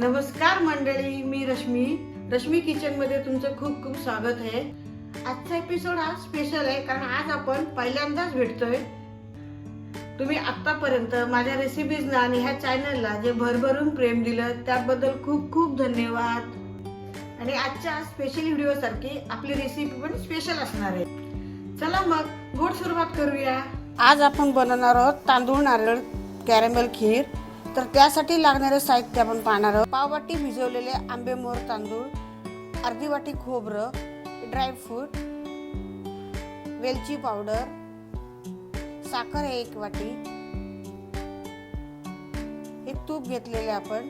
नमस्कार मंडळी मी रश्मी. रश्मी किचनमध्ये तुमचं खूप खूप स्वागत आहे. आजचा एपिसोड हा स्पेशल आहे कारण आज आपण पहिल्यांदाच भेटतोय. तुम्ही आतापर्यंत माझ्या रेसिपीजना आणि ह्या चॅनलला जे भरभरून प्रेम दिलं त्याबद्दल खूप खूप धन्यवाद. आणि आजच्या स्पेशल व्हिडिओ सारखी आपली रेसिपी पण स्पेशल असणार आहे. चला मग गोड सुरुवात करूया. आज आपण बनवणार आहोत तांदूळ नारळ कॅरेमेल खीर. तर त्यासाठी लागणारं साहित्य आपण पाहणार आहोत. पाववाटी भिजवलेले आंबेमोर तांदूळ अर्धी वाटी खोबरं ड्रायफ्रूट वेलची पावडर साखर एक वाटी हे तूप घेतलेले आपण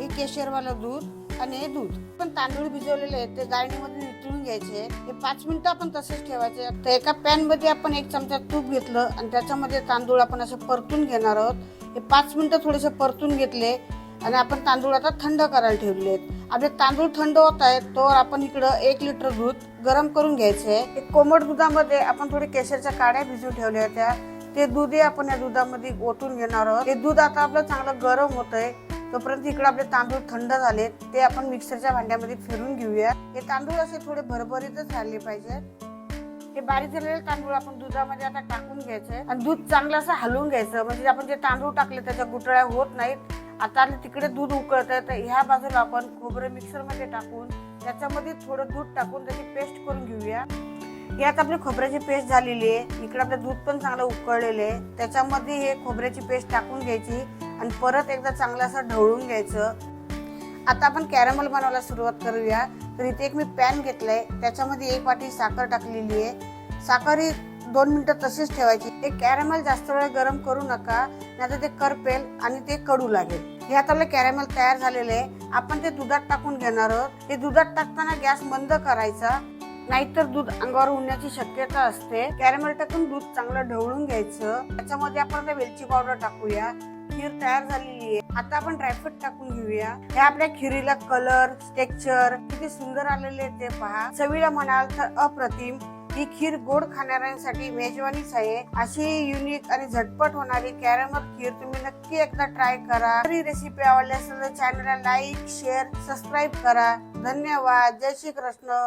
एक केशरवालं दूध आणि हे दूध. पण तांदूळ भिजवलेले आहेत ते गाळणीमध्ये नितळून घ्यायचे. हे पाच मिनिटं आपण तसेच ठेवायचे. तर एका पॅनमध्ये आपण एक चमचा तूप घेतलं आणि त्याच्यामध्ये तांदूळ आपण असे परतून घेणार आहोत. हे पाच मिनिटं थोडेसे परतून घेतले आणि आपण तांदूळ आता थंड करायला ठेवले आहेत. आपले तांदूळ थंड होत आहेत तर आपण इकडं एक लिटर दूध गरम करून घ्यायचे. कोमट दुधामध्ये आपण थोडे केशरच्या काड्या भिजून ठेवल्या होत्या. ते दूधही आपण या दुधामध्ये ओतून घेणार आहोत. हे दूध आता आपलं चांगलं गरम होत आहे तोपर्यंत इकडे आपले तांदूळ थंड झाले ते आपण मिक्सरच्या भांड्यामध्ये फिरून घेऊया. हे तांदूळ असे थोडे भरभरीतच राहिले पाहिजेत हे बारीक झालेले तांदूळ आपण दुधामध्ये आता टाकून घ्यायचे आणि दूध चांगलं असं हलवून घ्यायचं. म्हणजे आपण जे तांदूळ टाकले त्याच्या गुटळ्या होत नाहीत. आता आणि तिकडे दूध उकळत आहे तर ह्या बाजूला आपण खोबरं मिक्सरमध्ये टाकून त्याच्यामध्ये थोडं दूध टाकून त्याची पेस्ट करून घेऊया. यात आपली खोबऱ्याची पेस्ट झालेली आहे. इकडे आपलं दूध पण चांगलं उकळलेलं आहे. त्याच्यामध्ये हे खोबऱ्याची पेस्ट टाकून घ्यायची. आणि परत एकदा चांगलं असं ढवळून घ्यायचं. आता आपण कॅरमल बनवायला सुरुवात करूया. तर इथे एक मी पॅन घेतलाय. त्याच्यामध्ये एक वाटी साखर टाकलेली आहे. साखर ही दोन मिनिटं तशीच ठेवायची. एक कॅरमल जास्त वेळ गरम करू नका नाहीतर ते करपेल आणि ते कडू लागेल. हे आता कॅरेमल कॅरमल तयार झालेलं आहे. आपण ते दुधात टाकून घेणार आहोत. ते दुधात टाकताना गॅस बंद करायचा. नाहीतर दूध अंगावर उडण्याची शक्यता असते. कॅरेमल टाकून दूध चांगलं ढवळून घ्यायचं. त्याच्यामध्ये आपण वेलची पावडर टाकूया. खीर तयार झालेली आहे. आता आपण ड्रायफ्रूट टाकून घेऊया. हे आपल्या खिरीला कलर टेक्स्चर किती सुंदर आलेले ते पहा. चवीला म्हणाल तर अप्रतिम. ही खीर गोड खाणाऱ्यांसाठी मेजवानीच आहे. अशी युनिक आणि झटपट होणारी कॅरमल खीर तुम्ही नक्की एकदा ट्राय करा. ही रेसिपी आवडली असेल तर चॅनलला लाईक शेअर सबस्क्राईब करा. धन्यवाद. जय श्री कृष्ण